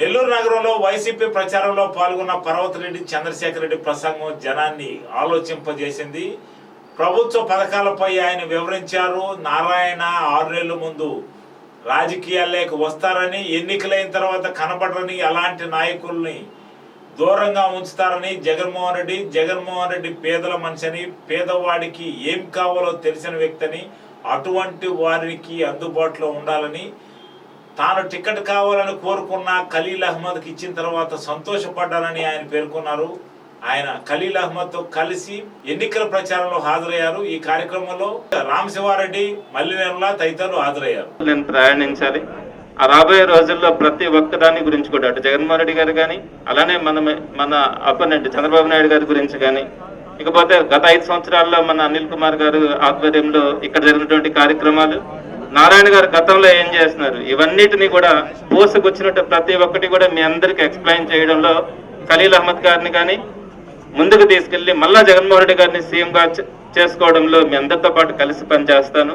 నెల్లూరు నగరంలో వైసీపీ ప్రచారంలో పాల్గొన్న పర్వతరెడ్డి చంద్రశేఖర్ రెడ్డి ప్రసంగం జనాన్ని ఆలోచింపజేసింది. ప్రభుత్వ పథకాలపై ఆయన వివరించారు. నారాయణ ఆరేళ్ళ ముందు రాజకీయాల్లోకి వస్తారని ఎన్నికలైన తర్వాత కనబడరని అలాంటి నాయకుల్ని దూరంగా ఉంచుతారని జగన్మోహన్ రెడ్డి జగన్మోహన్ రెడ్డి పేదల మనిషిని పేదవాడికి ఏం కావాలో తెలిసిన వ్యక్తిని అటువంటి వారికి అందుబాటులో ఉండాలని తాను టికెట్ కావాలని కోరుకున్న ఖలీల్ అహ్మద్కి ఇచ్చిన తర్వాత సంతోషపడ్డానని ఆయన పేర్కొన్నారు. ఆయన ఖలీల్ అహ్మద్తో కలిసి ఎన్నికల ప్రచారంలో హాజరయ్యారు. ఈ కార్యక్రమంలో రామశివారెడ్డి మల్లినేరుల తదితరులు హాజరయ్యారు. నేను ప్రయాణించాలి. ఆ రాబోయే రోజుల్లో ప్రతి ఒక్క దాని గురించి కూడా అటు జగన్మోహన్ రెడ్డి గారు కానీ అలానే మన మన అపోనెంట్ చంద్రబాబు నాయుడు గారి గురించి కానీ ఇకపోతే గత ఐదు సంవత్సరాల్లో మన అనిల్ కుమార్ గారు ఆధ్వర్యంలో ఇక్కడ జరిగినటువంటి కార్యక్రమాలు నారాయణ గారు గతంలో ఏం చేస్తున్నారు? ఇవన్నిటిని కూడా పూసకొచ్చినట్టు ప్రతి ఒక్కటి కూడా మీ అందరికి ఎక్స్ప్లెయిన్ చేయడంలో ఖలీల్ అహ్మద్ గారిని కానీ ముందుకు తీసుకెళ్ళి మళ్ళా జగన్మోహన్ రెడ్డి గారిని సీఎంగా చేసుకోవడంలో మీ అందరితో పాటు కలిసి పనిచేస్తాను.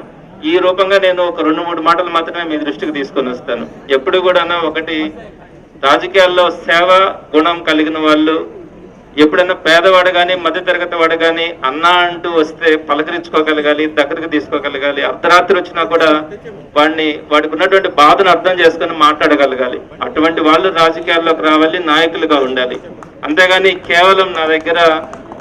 ఈ రూపంగా నేను ఒక రెండు మూడు మాటలు మాత్రమే మీ దృష్టికి తీసుకొని వస్తాను. ఎప్పుడు కూడా ఒకటి రాజకీయాల్లో సేవ గుణం కలిగిన వాళ్ళు ఎప్పుడైనా పేదవాడు కానీ మధ్యతరగతి వాడు కానీ అన్నా అంటూ వస్తే పలకరించుకోగలగాలి దగ్గరకు తీసుకోగలగాలి అర్ధరాత్రి వచ్చినా కూడా వాడిని వాడికి ఉన్నటువంటి బాధను అర్థం చేసుకొని మాట్లాడగలగాలి. అటువంటి వాళ్ళు రాజకీయాల్లోకి రావాలి నాయకులుగా ఉండాలి. అంతేగాని కేవలం నా దగ్గర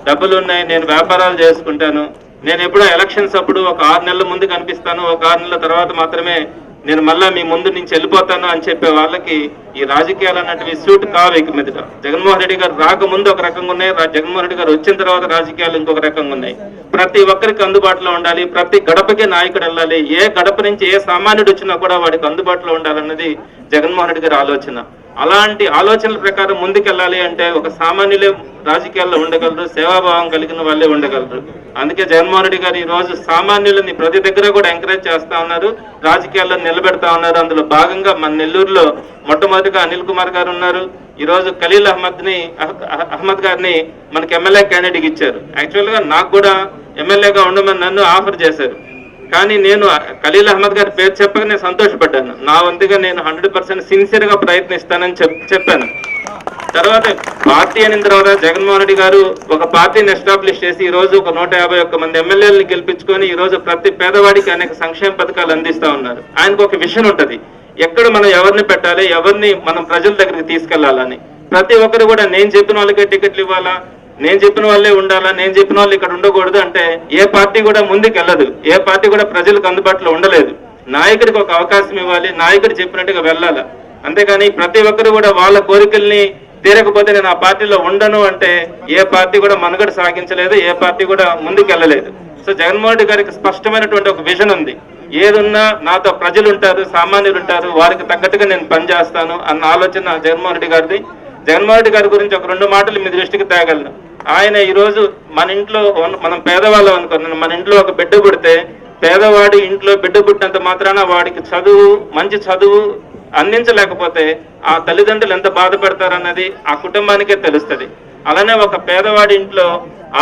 డబ్బులు ఉన్నాయి నేను వ్యాపారాలు చేసుకుంటాను. నేను ఎప్పుడో ఎలక్షన్స్ అప్పుడు ఒక ఆరు నెలల ముందు కనిపిస్తాను ఒక ఆరు నెలల తర్వాత మాత్రమే నేను మళ్ళా మీ ముందు నుంచి వెళ్ళిపోతాను అని చెప్పే వాళ్ళకి ఈ రాజకీయాలు అన్నటివి సూట్ కావు ఇక మీదట. జగన్మోహన్ రెడ్డి గారు రాకముందు ఒక రకంగా ఉన్నాయి రా- జగన్మోహన్ రెడ్డి గారు వచ్చిన తర్వాత రాజకీయాలు ఇంకొక రకంగా ఉన్నాయి. ప్రతి ఒక్కరికి అందుబాటులో ఉండాలి ప్రతి గడపకి నాయకుడు వెళ్ళాలి ఏ గడప నుంచి ఏ సామాన్యుడు వచ్చినా కూడా వాడికి అందుబాటులో ఉండాలన్నది జగన్మోహన్ రెడ్డి గారి ఆలోచన. అలాంటి ఆలోచనల ప్రకారం ముందుకెళ్ళాలి అంటే ఒక సామాన్యులే రాజకీయాల్లో ఉండగలరు సేవాభావం కలిగిన వాళ్ళే ఉండగలరు. అందుకే జగన్మోహన్ రెడ్డి గారు ఈ రోజు సామాన్యులని ప్రతి దగ్గర కూడా ఎంకరేజ్ చేస్తా ఉన్నారు రాజకీయాల్లో నిలబెడతా ఉన్నారు. అందులో భాగంగా మన నెల్లూరులో మొట్టమొదటిగా అనిల్ కుమార్ గారు ఉన్నారు. ఈరోజు ఖలీల్ అహ్మద్ని అహ్- అహ్మద్ గారిని మనకి ఎమ్మెల్యే క్యాండిడేట్ ఇచ్చారు. యాక్చువల్గా నాకు కూడా ఎమ్మెల్యేగా ఉండమని నన్ను ఆఫర్ చేశారు. కానీ నేను ఖలీల్ అహ్మద్ గారి పేరు చెప్పక నేను సంతోషపడ్డాను. నా వంతుగా నేను హండ్రెడ్ పర్సెంట్ సిన్సియర్గా ప్రయత్నిస్తానని చెప్పాను. తర్వాత పార్టీ అయిన తర్వాత జగన్మోహన్ రెడ్డి గారు ఒక పార్టీని ఎస్టాబ్లిష్ చేసి ఈ రోజు ఒక నూట యాభై ఒక్క మంది ఎమ్మెల్యేలను గెలిపించుకొని ఈ రోజు ప్రతి పేదవాడికి అనేక సంక్షేమ పథకాలు అందిస్తా ఉన్నారు. ఆయనకు ఒక విషన్ ఉంటది. ఎక్కడ మనం ఎవరిని పెట్టాలి ఎవరిని మనం ప్రజల దగ్గరికి తీసుకెళ్ళాలని. ప్రతి ఒక్కరు కూడా నేను చెప్పిన వాళ్ళకే టికెట్లు ఇవ్వాలా? నేను చెప్పిన వాళ్ళే ఉండాలా? నేను చెప్పిన వాళ్ళు ఇక్కడ ఉండకూడదు అంటే ఏ పార్టీ కూడా ముందుకు వెళ్ళదు ఏ పార్టీ కూడా ప్రజలకు అందుబాటులో ఉండలేదు. నాయకుడికి ఒక అవకాశం ఇవ్వాలి నాయకుడు చెప్పినట్టుగా వెళ్ళాలి? అంతేకాని ప్రతి ఒక్కరు కూడా వాళ్ళ కోరికల్ని తీరకపోతే నేను ఆ పార్టీలో ఉండను అంటే ఏ పార్టీ కూడా మనుగడ సాగించలేదు ఏ పార్టీ కూడా ముందుకు వెళ్ళలేదు సో జగన్మోహన్ రెడ్డి గారికి స్పష్టమైనటువంటి ఒక విజన్ ఉంది. ఏదున్నా నాతో ప్రజలు ఉంటారు సామాన్యులు ఉంటారు వారికి తగ్గట్టుగా నేను పనిచేస్తాను అన్న ఆలోచన జగన్మోహన్ రెడ్డి గారిది. జగన్మోహన్ రెడ్డి గారి గురించి ఒక రెండు మాటలు మీ దృష్టికి తేగలను. ఆయన ఈ రోజు మన ఇంట్లో మనం పేదవాళ్ళం అనుకున్నాను మన ఇంట్లో ఒక బిడ్డ పుడితే పేదవాడి ఇంట్లో బిడ్డ పుట్టినంత మాత్రాన వాడికి చదువు మంచి చదువు అందించలేకపోతే ఆ తల్లిదండ్రులు ఎంత బాధపడతారన్నది ఆ కుటుంబానికే తెలుస్తుంది. అలానే ఒక పేదవాడి ఇంట్లో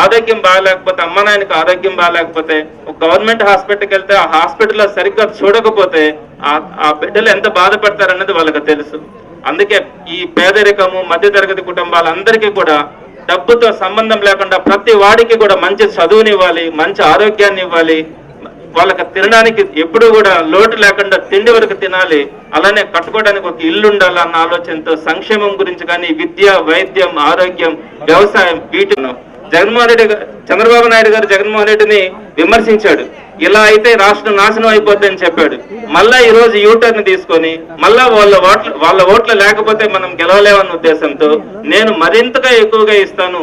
ఆరోగ్యం బాగాలేకపోతే అమ్మ నాయనకి ఆరోగ్యం బాగాలేకపోతే ఒక గవర్నమెంట్ హాస్పిటల్కి వెళ్తే ఆ హాస్పిటల్లో సరిగ్గా చూడకపోతే ఆ ఆ బిడ్డలు ఎంత బాధపడతారన్నది వాళ్ళకి తెలుసు. అందుకే ఈ పేదరికము మధ్యతరగతి కుటుంబాలందరికీ కూడా డబ్బుతో సంబంధం లేకుండా ప్రతి వాడికి కూడా మంచి చదువుని ఇవ్వాలి మంచి ఆరోగ్యాన్ని ఇవ్వాలి వాళ్ళకి తినడానికి ఎప్పుడు కూడా లోటు లేకుండా తిండి వరకు తినాలి. అలానే కట్టుకోవడానికి ఒక ఇల్లు ఉండాలి అన్న ఆలోచనతో సంక్షేమం గురించి కానీ విద్య వైద్యం ఆరోగ్యం వ్యవసాయం వీటిను జగన్మోహన్ రెడ్డి చంద్రబాబు నాయుడు గారు జగన్మోహన్ రెడ్డిని విమర్శించాడు. ఇలా అయితే రాష్ట్రం నాశనం అయిపోద్దని చెప్పాడు. మళ్ళా ఈ రోజు యూటర్న్ తీసుకొని మళ్ళా వాళ్ళ ఓట్ల వాళ్ళ ఓట్లు లేకపోతే మనం గెలవలేమన్న ఉద్దేశంతో నేను మరింతగా ఎక్కువగా ఇస్తాను.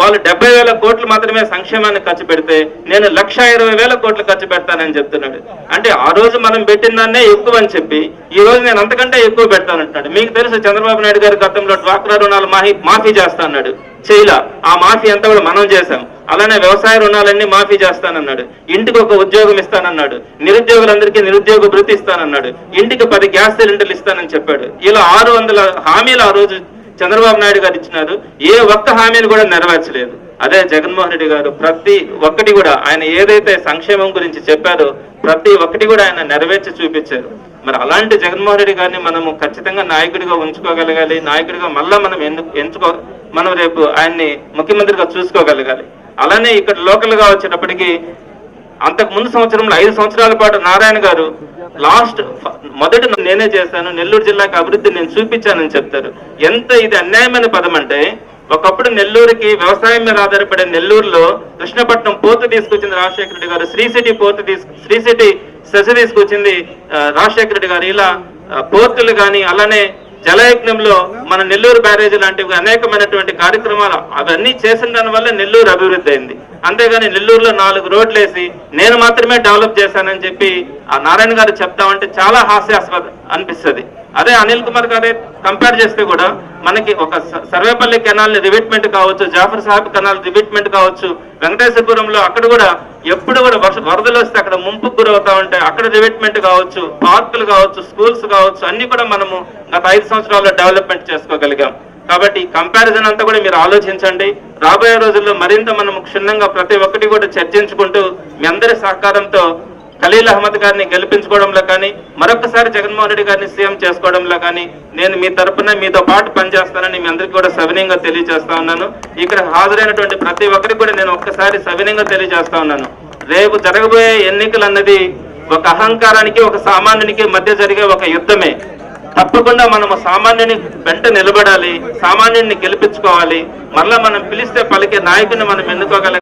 వాళ్ళు డెబ్బై వేల కోట్లు మాత్రమే సంక్షేమాన్ని ఖర్చు పెడితే నేను లక్ష ఇరవై వేల కోట్లు ఖర్చు పెడతానని చెప్తున్నాడు. అంటే ఆ రోజు మనం పెట్టిన దాన్నే ఎక్కువ అని చెప్పి ఈ రోజు నేను అంతకంటే ఎక్కువ పెడతానంటున్నాడు. మీకు తెలుసు చంద్రబాబు నాయుడు గారి గతంలో డ్వాక్రా రుణాలు మాఫీ మాఫీ చేస్తా అన్నాడు చేయలా. ఆ మాఫీ అంతా కూడా మనం చేశాం. అలానే వ్యవసాయ రుణాలన్నీ మాఫీ చేస్తానన్నాడు. ఇంటికి ఒక ఉద్యోగం ఇస్తానన్నాడు. నిరుద్యోగులందరికీ నిరుద్యోగ భృతి ఇస్తానన్నాడు. ఇంటికి పది గ్యాస్ సిలిండర్లు ఇస్తానని చెప్పాడు. ఇలా ఆరు వందల హామీలు ఆ రోజు చంద్రబాబు నాయుడు గారు ఇచ్చినారు. ఏ ఒక్క హామీని కూడా నెరవేర్చలేదు. అదే జగన్మోహన్ రెడ్డి గారు ప్రతి ఒక్కటి కూడా ఆయన ఏదైతే సంక్షేమం గురించి చెప్పారో ప్రతి ఒక్కటి కూడా ఆయన నెరవేర్చి చూపించారు. మరి అలాంటి జగన్మోహన్ రెడ్డి గారిని మనము ఖచ్చితంగా నాయకుడిగా ఉంచుకోగలగాలి నాయకుడిగా మళ్ళా మనం ఎన్ను ఎంచుకో మనం రేపు ఆయన్ని ముఖ్యమంత్రిగా చూసుకోగలగాలి. అలానే ఇక్కడ లోకల్గా వచ్చేటప్పటికి అంతకు ముందు సంవత్సరంలో ఐదు సంవత్సరాల పాటు నారాయణ గారు లాస్ట్ మొదటి మొదట నేనే చేశాను నెల్లూరు జిల్లాకి అభివృద్ధి నేను చూపించానని చెప్తారు. ఎంత ఇది అన్యాయమైన పదం అంటే ఒకప్పుడు నెల్లూరుకి వ్యవసాయం మీద ఆధారపడే నెల్లూరులో కృష్ణపట్నం పోర్టు తీసుకొచ్చింది రాజశేఖర రెడ్డి గారు శ్రీ సిటీ పోర్టు తీసుకు శ్రీ సిటీ సెస్ తీసుకొచ్చింది రాజశేఖర రెడ్డి గారు. ఇలా పోర్టులు కానీ అలానే జలయజ్ఞంలో మన నెల్లూరు బ్యారేజ్ లాంటివి అనేకమైనటువంటి కార్యక్రమాలు అవన్నీ చేసిన దాని వల్ల నెల్లూరు అభివృద్ధి అయింది. అంతేగాని నెల్లూరులో నాలుగు రోడ్లు వేసి నేను మాత్రమే డెవలప్ చేశానని చెప్పి ఆ నారాయణ గారు చెప్తామంటే చాలా హాస్యాస్పద అనిపిస్తుంది. అదే అనిల్ కుమార్ గారే కంపేర్ చేస్తే కూడా మనకి ఒక సర్వేపల్లి కెనాల్ రివిట్మెంట్ కావచ్చు జాఫర్ సాహెబ్ కెనాల్ రివిట్మెంట్ కావచ్చు వెంకటేశ్వరపురంలో అక్కడ కూడా ఎప్పుడు కూడా వర్ష వరదలు వస్తే అక్కడ ముంపుకు గురవుతా ఉంటాయి అక్కడ డెవలప్మెంట్ కావచ్చు పార్కులు కావచ్చు స్కూల్స్ కావచ్చు అన్ని కూడా మనము గత ఐదు సంవత్సరాల్లో డెవలప్మెంట్ చేసుకోగలిగాం. కాబట్టి కంపారిజన్ అంతా కూడా మీరు ఆలోచించండి. రాబోయే రోజుల్లో మరింత మనం క్షుణ్ణంగా ప్రతి ఒక్కటి కూడా చర్చించుకుంటూ మీ అందరి సహకారంతో ఖలీల్ అహ్మద్ గారిని గెలిపించుకోవడంలో కానీ మరొకసారి జగన్మోహన్ రెడ్డి గారిని సీఎం చేసుకోవడంలో కానీ నేను మీ తరపున మీతో పాటు పనిచేస్తానని మీ అందరికీ కూడా సవినయంగా తెలియజేస్తా ఉన్నాను. ఇక్కడ హాజరైనటువంటి ప్రతి ఒక్కరికి కూడా నేను ఒక్కసారి సవినయంగా తెలియజేస్తా ఉన్నాను. రేపు జరగబోయే ఎన్నికలు అన్నది ఒక అహంకారానికి ఒక సామాన్యునికి మధ్య జరిగే ఒక యుద్ధమే. తప్పకుండా మనము సామాన్యుని వెంట నిలబడాలి సామాన్యుని గెలిపించుకోవాలి. మరలా మనం పిలిస్తే పలికే నాయకుని మనం ఎన్నుకోగలం